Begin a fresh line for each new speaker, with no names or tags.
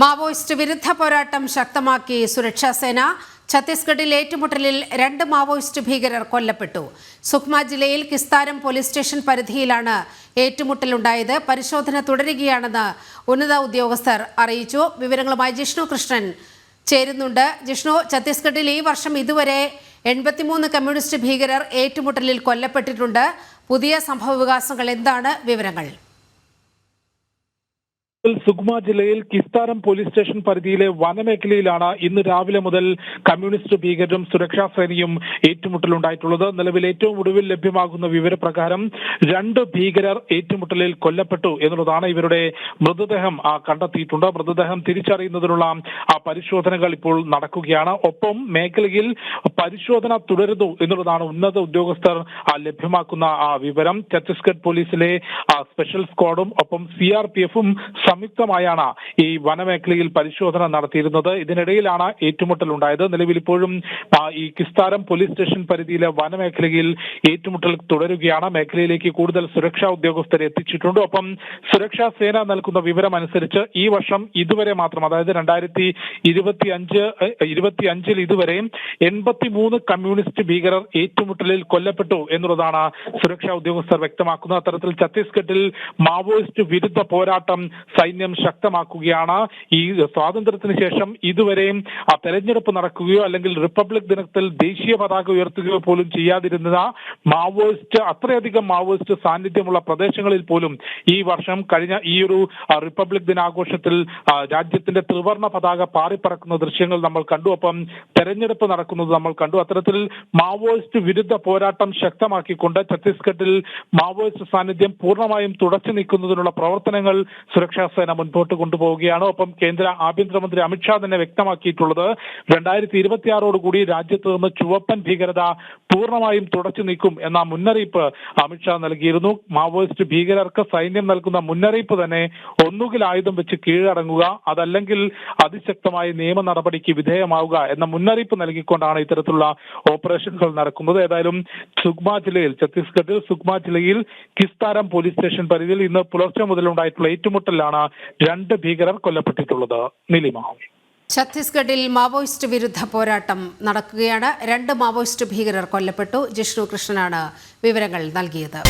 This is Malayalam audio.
മാവോയിസ്റ്റ് വിരുദ്ധ പോരാട്ടം ശക്തമാക്കി സുരക്ഷാസേന. ഛത്തീസ്ഗഡിൽ ഏറ്റുമുട്ടലിൽ രണ്ട് മാവോയിസ്റ്റ് ഭീകരർ കൊല്ലപ്പെട്ടു. സുക്മ ജില്ലയിൽ കിസ്താരം പോലീസ് സ്റ്റേഷൻ പരിധിയിലാണ് ഏറ്റുമുട്ടലുണ്ടായത്. പരിശോധന തുടരുകയാണെന്ന് ഉന്നത ഉദ്യോഗസ്ഥർ അറിയിച്ചു. വിവരങ്ങളുമായി ജിഷ്ണു കൃഷ്ണൻ ചേരുന്നുണ്ട്. ജിഷ്ണു ഛത്തീസ്ഗഡിൽ ഈ വർഷം ഇതുവരെ എൺപത്തിമൂന്ന് കമ്മ്യൂണിസ്റ്റ് ഭീകരർ ഏറ്റുമുട്ടലിൽ കൊല്ലപ്പെട്ടിട്ടുണ്ട്. പുതിയ സംഭവവികാസങ്ങൾ എന്താണ്? വിവരങ്ങൾ.
സുഗ്മ ജില്ലയിൽ കിസ്താരം പോലീസ് സ്റ്റേഷൻ പരിധിയിലെ വനമേഖലയിലാണ് ഇന്ന് രാവിലെ മുതൽ കമ്മ്യൂണിസ്റ്റ് ഭീകരരും സുരക്ഷാ സേനയും ഏറ്റുമുട്ടലുണ്ടായിട്ടുള്ളത്. നിലവിൽ ഏറ്റവും ഒടുവിൽ ലഭ്യമാകുന്ന വിവരപ്രകാരം രണ്ട് ഭീകരർ ഏറ്റുമുട്ടലിൽ കൊല്ലപ്പെട്ടു എന്നുള്ളതാണ് ഇവരുടെ മൃതദേഹം കണ്ടെത്തിയിട്ടുണ്ട്. മൃതദേഹം തിരിച്ചറിയുന്നതിനുള്ള പരിശോധനകൾ ഇപ്പോൾ നടക്കുകയാണ്. ഒപ്പം മേഖലയിൽ പരിശോധന തുടരുന്നു എന്നുള്ളതാണ് ഉന്നത ഉദ്യോഗസ്ഥർ ലഭ്യമാക്കുന്ന വിവരം. ഛത്തീസ്ഗഡ് പോലീസിലെ സ്പെഷ്യൽ സ്ക്വാഡും ഒപ്പം സി ആർ പി എഫും സംയുക്തമായാണ് ഈ വനമേഖലയിൽ പരിശോധന നടത്തിയിരുന്നത്. ഇതിനിടയിലാണ് ഏറ്റുമുട്ടൽ ഉണ്ടായത് നിലവിൽ ഇപ്പോഴും ഈ കിസ്താരം പോലീസ് സ്റ്റേഷൻ പരിധിയിലെ വനമേഖലയിൽ ഏറ്റുമുട്ടൽ തുടരുകയാണ്. മേഖലയിലേക്ക് കൂടുതൽ സുരക്ഷാ ഉദ്യോഗസ്ഥരെ എത്തിച്ചിട്ടുണ്ട്. ഒപ്പം സുരക്ഷാ സേന നൽകുന്ന വിവരം അനുസരിച്ച് ഈ വർഷം ഇതുവരെ മാത്രം അതായത് രണ്ടായിരത്തി ഇരുപത്തി അഞ്ച് ഇരുപത്തി അഞ്ചിൽ ഇതുവരെ എൺപത്തി മൂന്ന് കമ്മ്യൂണിസ്റ്റ് ഭീകരർ ഏറ്റുമുട്ടലിൽ കൊല്ലപ്പെട്ടു എന്നുള്ളതാണ് സുരക്ഷാ ഉദ്യോഗസ്ഥർ വ്യക്തമാക്കുന്നത്. അത്തരത്തിൽ ഛത്തീസ്ഗഡിൽ മാവോയിസ്റ്റ് വിരുദ്ധ പോരാട്ടം സൈന്യം ശക്തമാക്കുകയാണ്. ഈ സ്വാതന്ത്ര്യത്തിന് ശേഷം ഇതുവരെയും ആ തെരഞ്ഞെടുപ്പ് നടക്കുകയോ അല്ലെങ്കിൽ റിപ്പബ്ലിക് ദിനത്തിൽ ദേശീയ പതാക ഉയർത്തുകയോ പോലും ചെയ്യാതിരുന്ന മാവോയിസ്റ്റ് അത്രയധികം മാവോയിസ്റ്റ് സാന്നിധ്യമുള്ള പ്രദേശങ്ങളിൽ പോലും ഈ വർഷം കഴിഞ്ഞ ഈ ഒരു റിപ്പബ്ലിക് ദിനാഘോഷത്തിൽ രാജ്യത്തിന്റെ ത്രിവർണ പതാക പാറിപ്പറക്കുന്ന ദൃശ്യങ്ങൾ നമ്മൾ കണ്ടു. ഒപ്പം തെരഞ്ഞെടുപ്പ് നടക്കുന്നത് നമ്മൾ കണ്ടു. അത്തരത്തിൽ മാവോയിസ്റ്റ് വിരുദ്ധ പോരാട്ടം ശക്തമാക്കിക്കൊണ്ട് ഛത്തീസ്ഗഡിൽ മാവോയിസ്റ്റ് സാന്നിധ്യം പൂർണമായും തുടച്ചു നീക്കുന്നതിനുള്ള പ്രവർത്തനങ്ങൾ സുരക്ഷാ സേന മുൻപോട്ട് കൊണ്ടുപോവുകയാണ്. ഒപ്പം കേന്ദ്ര ആഭ്യന്തരമന്ത്രി അമിത്ഷാ തന്നെ വ്യക്തമാക്കിയിട്ടുള്ളത് രണ്ടായിരത്തി ഇരുപത്തിയാറോടുകൂടി രാജ്യത്ത് നിന്ന് ചുവപ്പൻ ഭീകരത പൂർണമായും തുടച്ചു നീക്കും എന്ന മുന്നറിയിപ്പ് അമിത്ഷാ നൽകിയിരുന്നു. മാവോയിസ്റ്റ് ഭീകരർക്ക് സൈന്യം നൽകുന്ന മുന്നറിയിപ്പ് തന്നെ ഒന്നുകിൽ ആയുധം വെച്ച് കീഴടങ്ങുക അതല്ലെങ്കിൽ അതിശക്തമായ നിയമ നടപടിക്ക് വിധേയമാവുക എന്ന മുന്നറിയിപ്പ് നൽകിക്കൊണ്ടാണ് ഇത്തരത്തിലുള്ള ഓപ്പറേഷനുകൾ നടക്കുന്നത്. ഏതായാലും സുഗ്മ ജില്ലയിൽ ഛത്തീസ്ഗഡിൽ സുഗ്മ ജില്ലയിൽ കിസ്താരം പോലീസ് സ്റ്റേഷൻ പരിധിയിൽ ഇന്ന് പുലർച്ചെ മുതൽ ഉണ്ടായിട്ടുള്ള രണ്ട് ഭീകരർ കൊല്ലപ്പെട്ടിട്ടുള്ളത് നിലിമ
ഛത്തീസ്ഗഡിൽ മാവോയിസ്റ്റ് വിരുദ്ധ പോരാട്ടം നടക്കുകയാണ്. രണ്ട് മാവോയിസ്റ്റ് ഭീകരർ കൊല്ലപ്പെട്ടു. ജിഷ്ണു കൃഷ്ണനാണ് വിവരങ്ങൾ നൽകിയത്.